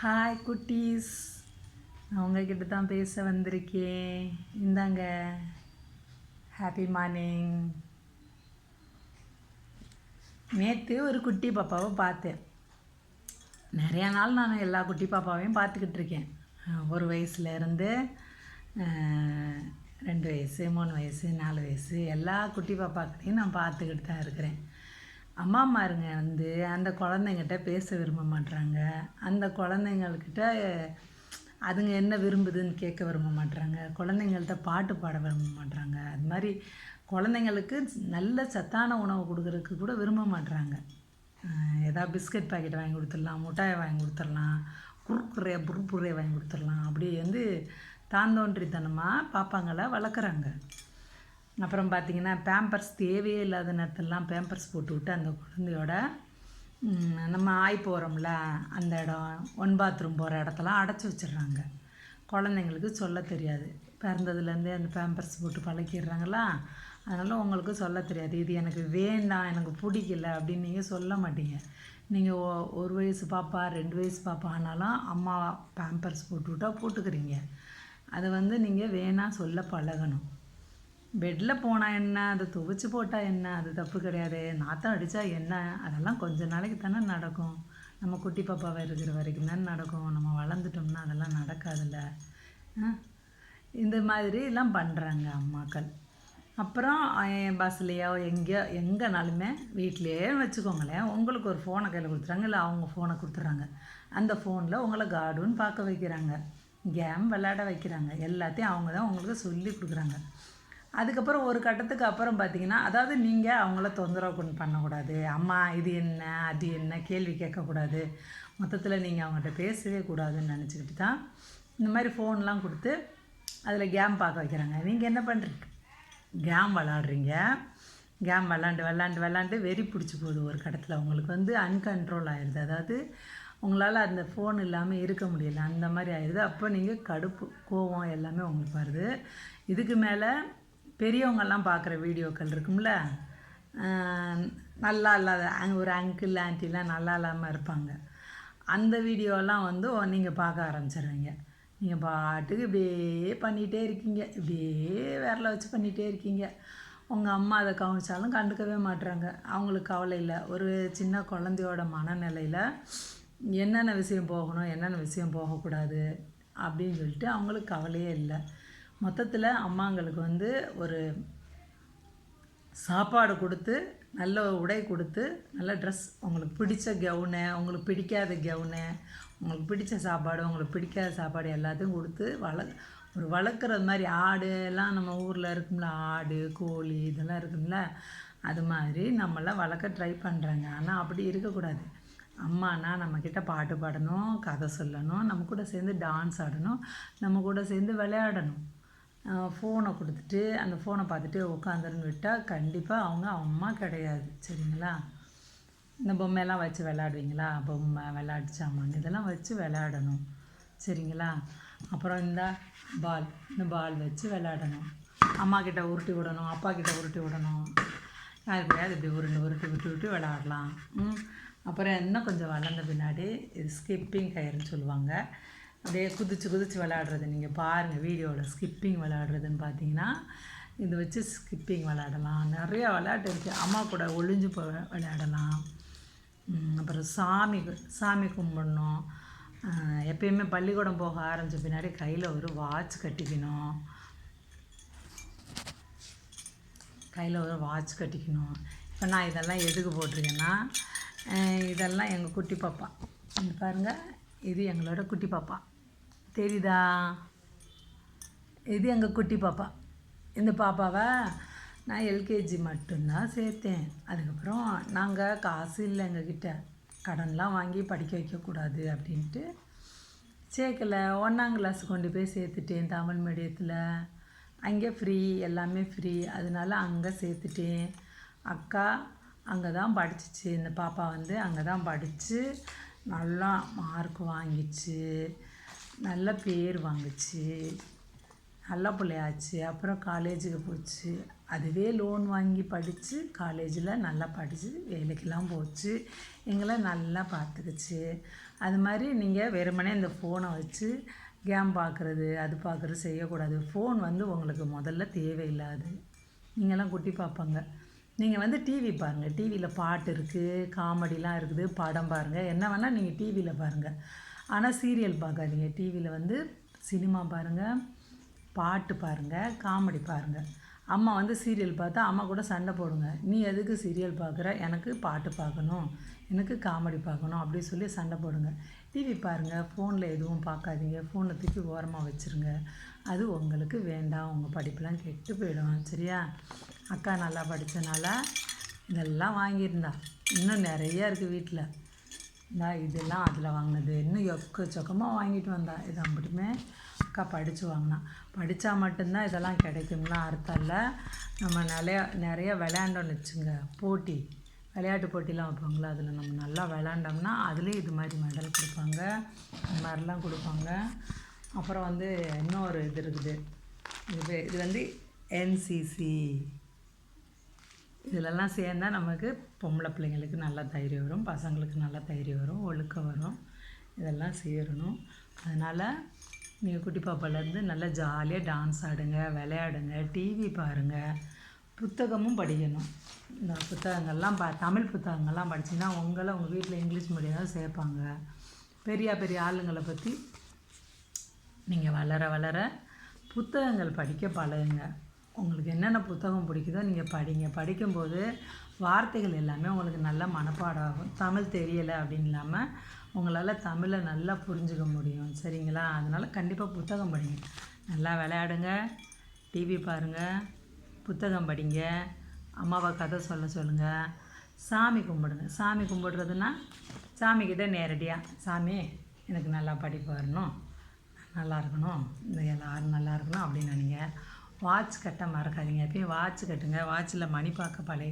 Hi குட்டீஸ். நான் உங்ககிட்ட தான் பேச வந்திருக்கேன். இந்தாங்க. ஹாப்பி மார்னிங் நேற்று ஒரு குட்டி பாப்பாவை பார்த்தேன். நிறைய நாள் நான் எல்லா குட்டி பாப்பாவையும் பார்த்துக்கிட்டு இருக்கேன். ஒரு வயசுலேருந்து ரெண்டு வயசு மூணு வயசு நாலு வயசு எல்லா குட்டி பாப்பாக்கிட்டையும் நான் பார்த்துக்கிட்டு தான் இருக்கிறேன். அம்மா அம்மாருங்க வந்து அந்த குழந்தைங்கிட்ட பேச விரும்ப மாட்றாங்க. அந்த குழந்தைங்கள்கிட்ட அதுங்க என்ன விரும்புதுன்னு கேட்க விரும்ப மாட்றாங்க. குழந்தைங்கள்ட்ட பாட்டு பாட விரும்ப மாட்றாங்க. அது மாதிரி குழந்தைங்களுக்கு நல்ல சத்தான உணவு கொடுக்குறதுக்கு கூட விரும்ப மாட்றாங்க. ஏதாவது பிஸ்கட் பாக்கெட் வாங்கி கொடுத்துடலாம் முட்டாயை வாங்கி கொடுத்துடலாம் குறுக்குறைய புறுப்புறையை வாங்கி கொடுத்துடலாம். அப்படி வந்து தாந்தோன்றித்தனமாக பாப்பாங்களை வளர்க்குறாங்க. அப்புறம் பார்த்திங்கன்னா பேம்பர்ஸ் தேவையே இல்லாத நேரத்துலலாம் பேம்பர்ஸ் போட்டு விட்டு அந்த குழந்தையோட நம்ம ஆய் போகிறோம்ல அந்த இடம் ஒன் பாத்ரூம் போகிற இடத்தெல்லாம் அடைச்சி வச்சிடுறாங்க. குழந்தைங்களுக்கு சொல்ல தெரியாது. பிறந்ததுலேருந்தே அந்த பேம்பர்ஸ் போட்டு பழக்கிடுறாங்களா? அதனால் உங்களுக்கு சொல்ல தெரியாது. இது எனக்கு வேண்டாம் எனக்கு பிடிக்கல அப்படின்னு நீங்கள் சொல்ல மாட்டீங்க. நீங்கள் ஒரு வயசு பாப்பா ரெண்டு வயசு பாப்பா ஆனாலும் அம்மா பேம்பர்ஸ் போட்டு விட்டா போட்டுக்கிறீங்க. அதை வந்து நீங்கள் வேணாம் சொல்ல பழகணும். பெட்டில் போனால் என்ன? அதை துவைச்சி போட்டால் என்ன? அது தப்பு கிடையாது. நாத்தம் அடித்தா என்ன? அதெல்லாம் கொஞ்ச நாளைக்கு தானே நடக்கும். நம்ம குட்டி பாப்பாவை இருக்கிற வரைக்கும் தானே நடக்கும். நம்ம வளர்ந்துட்டோம்னா அதெல்லாம் நடக்காதுல்ல. இந்த மாதிரி எல்லாம் பண்ணுறாங்க அம்மாக்கள். அப்புறம் பஸ்லேயோ எங்கேயோ எங்கேனாலுமே வீட்லேயே வச்சுக்கோங்களேன். உங்களுக்கு ஒரு ஃபோனை கையில் கொடுத்துறாங்க இல்லை அவங்க ஃபோனை கொடுத்துட்றாங்க அந்த ஃபோனில் உங்களை கார்டூன் பார்க்க வைக்கிறாங்க. கேம் விளையாட வைக்கிறாங்க. எல்லாத்தையும் அவங்க தான் உங்களுக்கு சொல்லி கொடுக்குறாங்க. அதுக்கப்புறம் ஒரு கட்டத்துக்கு அப்புறம் பார்த்தீங்கன்னா அதாவது நீங்கள் அவங்கள தொந்தரவு கொண்டு பண்ணக்கூடாது. அம்மா இது என்ன? அது என்ன? கேள்வி கேட்கக்கூடாது. மொத்தத்தில் நீங்கள் அவங்ககிட்ட பேசவே கூடாதுன்னு நினச்சிக்கிட்டு தான் இந்த மாதிரி ஃபோன்லாம் கொடுத்து அதில் கேம் பார்க்க வைக்கிறாங்க. நீங்கள் என்ன பண்ணுறீங்க கேம் விளாடுறீங்க. கேம் விளாண்டு விளாண்டு விளாண்டு வெறி பிடிச்சி போகுது ஒரு கடத்தில் உங்களுக்கு வந்து அன்கண்ட்ரோல் ஆயிடுது அதாவது உங்களால் அந்த ஃபோன் இல்லாமல் இருக்க முடியல. அந்த மாதிரி ஆயிடுது அப்போ நீங்கள் கடுப்பு கோவம் எல்லாமே உங்களுக்கு வருது. இதுக்கு மேலே பெரியவங்கெல்லாம் பார்க்குற வீடியோக்கள் இருக்கும்ல நல்லா இல்லாத ஒரு அங்கிள் ஆன்ட்டிலாம் நல்லா இல்லாமல் இருப்பாங்க. அந்த வீடியோலாம் வந்து நீங்கள் பார்க்க ஆரம்பிச்சிடுவீங்க நீங்கள் பாட்டுக்கு இப்படியே பண்ணிகிட்டே இருக்கீங்க. இப்படியே விரல வச்சு பண்ணிகிட்டே இருக்கீங்க. உங்கள் அம்மா அதை கவனித்தாலும் கண்டுக்கவே மாட்றாங்க. அவங்களுக்கு கவலை இல்லை. ஒரு சின்ன குழந்தையோட மனநிலையில் என்னென்ன விஷயம் போகணும் என்னென்ன விஷயம் போகக்கூடாது அப்படின்னு சொல்லிட்டு அவங்களுக்கு கவலையே இல்லை. மொத்தத்தில் அம்மாங்களுக்கு வந்து ஒரு சாப்பாடு கொடுத்து நல்ல உடை கொடுத்து நல்ல ட்ரெஸ் உங்களுக்கு பிடிச்ச கவுனு உங்களுக்கு பிடிக்காத கவுனு உங்களுக்கு பிடிச்ச சாப்பாடு உங்களுக்கு பிடிக்காத சாப்பாடு எல்லாத்தையும் கொடுத்து வள ஒரு வளர்க்குறது மாதிரி ஆடு எல்லாம் நம்ம ஊரில் இருக்கும்ல ஆடு கோழி இதெல்லாம் இருக்கும்ல அது மாதிரி நம்மளாம் வளர்க்க ட்ரை பண்ணுறாங்க ஆனால் அப்படி இருக்கக்கூடாது. அம்மானா நம்மக்கிட்ட பாட்டு பாடணும் கதை சொல்லணும் நம்ம கூட சேர்ந்து டான்ஸ் ஆடணும் நம்ம கூட சேர்ந்து விளையாடணும். ஃபோனை கொடுத்துட்டு அந்த ஃபோனை பார்த்துட்டு உட்காந்துருன்னு விட்டால் கண்டிப்பாக அவங்க அம்மா கிடையாது. சரிங்களா? இந்த பொம்மையெல்லாம் வச்சு விளையாடுவீங்களா? பொம்மை விளையாட்டு சாமான் இதெல்லாம் வச்சு விளையாடணும். சரிங்களா? அப்புறம் இந்த பால் இந்த பால் வச்சு விளையாடணும். அம்மா கிட்ட உருட்டி விடணும் அப்பா கிட்ட உருட்டி விடணும். யார் கிடையாது இப்படி உருண்டு உருட்டி விட்டு விட்டு விளையாடலாம். அப்புறம் இன்னும் கொஞ்சம் வளர்ந்த பின்னாடி இது ஸ்கிப்பிங் கயிறுன்னு சொல்லுவாங்க. அப்படியே குதிச்சு குதிச்சு விளையாடுறது நீங்கள் பாருங்கள் வீடியோவில் ஸ்கிப்பிங் விளையாடுறதுன்னு பார்த்தீங்கன்னா இது வச்சு ஸ்கிப்பிங் விளையாடலாம் நிறையா விளையாட்டு இருக்குது அம்மா கூட ஒளிஞ்சு போ விளையாடலாம். அப்புறம் சாமி சாமி கும்பிடணும். எப்பயுமே பள்ளிக்கூடம் போக ஆரம்பித்த பின்னாடி கையில் ஒரு வாட்ச் கட்டிக்கணும். கையில் ஒரு வாட்ச் கட்டிக்கணும். இப்போ நான் இதெல்லாம் எதுக்கு போட்டிருக்கேன்னா இதெல்லாம் எங்கள் குட்டி பாப்பா. இது பாருங்கள் இது எங்களோட குட்டி பாப்பா. தெரியுதா? இது எங்கள் குட்டி பாப்பா. இந்த பாப்பாவை நான் எல்கேஜி மட்டும்தான் சேர்த்தேன். அதுக்கப்புறம் நாங்கள் காசு இல்லை எங்ககிட்ட. கடன்லாம் வாங்கி படிக்க வைக்கக்கூடாது அப்படின்ட்டு சேர்க்கல. ஒன்றாம் கிளாஸ் கொண்டு போய் சேர்த்துட்டேன் தமிழ் மீடியத்தில் அங்கே ஃப்ரீ எல்லாமே ஃப்ரீ அதனால அங்கே சேர்த்துட்டேன். அக்கா அங்கே தான் படிச்சிச்சு. இந்த பாப்பா வந்து அங்கே தான் படித்து நல்லா மார்க் வாங்கிச்சு. நல்ல பேர் வாங்குச்சு. நல்ல பிள்ளையாச்சு. அப்புறம் காலேஜுக்கு போச்சு. அதுவே லோன் வாங்கி படித்து காலேஜில் நல்லா படித்து வேலைக்கெல்லாம் போச்சு. எங்களை நல்லா பார்த்துக்குச்சு. அது மாதிரி நீங்கள் வெறுமனே இந்த ஃபோனை வச்சு கேம் பார்க்குறது அது பார்க்குறது செய்யக்கூடாது. ஃபோன் வந்து உங்களுக்கு முதல்ல தேவையில்லாது. நீங்களாம் குட்டி பார்ப்பாங்க நீங்கள் வந்து டிவி பாருங்கள் டிவியில் பாட்டு இருக்குது காமெடிலாம் இருக்குது படம் பாருங்கள் என்ன வேணால் நீங்கள் டிவியில் பாருங்கள் ஆனால் சீரியல் பார்க்காதீங்க. டிவியில் வந்து சினிமா பாருங்கள் பாட்டு பாருங்கள் காமெடி பாருங்கள் அம்மா வந்து சீரியல் பார்த்தா அம்மா கூட சண்டை போடுங்க. நீ எதுக்கு சீரியல் பார்க்குற? எனக்கு பாட்டு பார்க்கணும். எனக்கு காமெடி பார்க்கணும். அப்படி சொல்லி சண்டை போடுங்க. டிவி பாருங்கள் ஃபோனில் எதுவும் பார்க்காதீங்க. ஃபோனை தூக்கி ஓரமாக வச்சுருங்க. அது உங்களுக்கு வேண்டாம். உங்கள் படிப்பெலாம் கெட்டு போயிடும். சரியா? அக்கா நல்லா படித்தனால இதெல்லாம் வாங்கியிருந்தா. இன்னும் நிறையா இருக்குது வீட்டில் இந்த இதெல்லாம் அதில் வாங்கினது. இன்னும் எக்கச்சக்கமாக வாங்கிட்டு வந்தா இது அம்பிட்டுமே அக்கா படித்து வாங்கினான் படித்தா மட்டும்தான் இதெல்லாம் கிடைக்கும்லாம் அர்த்தம் இல்லை. நம்ம நிறையா நிறைய விளையாண்டோன்னு வச்சுங்க போட்டி. விளையாட்டு போட்டிலாம் வைப்பாங்களா அதில் நம்ம நல்லா விளையாண்டோம்னா அதுலேயும் இது மாதிரி மெடல் கொடுப்பாங்க. இந்த மாதிரிலாம் கொடுப்பாங்க. அப்புறம் வந்து இன்னொரு இது இருக்குது. இது இது வந்து என்சிசி இதிலெல்லாம் சேர்ந்தா நமக்கு பொம்பளை பிள்ளைங்களுக்கு நல்ல தைரியம் வரும் பசங்களுக்கு நல்ல தைரியம் வரும் ஒழுக்கம் வரும். இதெல்லாம் சேரணும். அதனால் நீங்கள் குட்டி பாப்பாலேருந்து நல்லா ஜாலியாக டான்ஸ் ஆடுங்க விளையாடுங்க டிவி பாருங்கள் புத்தகமும் படிக்கணும். இந்த புத்தகங்கள்லாம் ப தமிழ் புத்தகங்கள்லாம் படிச்சிங்கன்னா உங்களை உங்கள் வீட்டில் இங்கிலீஷ் மீடியம் தான் சேர்ப்பாங்க. பெரிய பெரிய ஆளுங்களை பற்றி நீங்கள் வளர வளர புத்தகங்கள் படிக்க பழகுங்க. உங்களுக்கு என்னென்ன புத்தகம் பிடிக்குதோ நீங்கள் படிங்க. படிக்கும்போது வார்த்தைகள் எல்லாமே உங்களுக்கு நல்ல மனப்பாடம் ஆகும் தமிழ் தெரியலை அப்படின்னு இல்லாமல் உங்களால் தமிழை நல்லா புரிஞ்சுக்க முடியும். சரிங்களா? அதனால் கண்டிப்பாக புத்தகம் படிங்க. நல்லா விளையாடுங்க. டிவி பாருங்கள் புத்தகம் படிங்க. அம்மாவை கதை சொல்ல சொல்லுங்கள் சாமி கும்பிடுங்க. சாமி கும்பிடுறதுன்னா சாமிக்கிட்ட நேரடியாக சாமி எனக்கு நல்லா படிப்பு வரணும். நல்லா இருக்கணும். இந்த எல்லாரும் நல்லா இருக்கணும் அப்படின்னு நினைங்க வாட்ச் கட்ட மறக்காதீங்க. போய் வாட்ச் கட்டுங்க. வாட்சில் மணி பார்க்க பழகி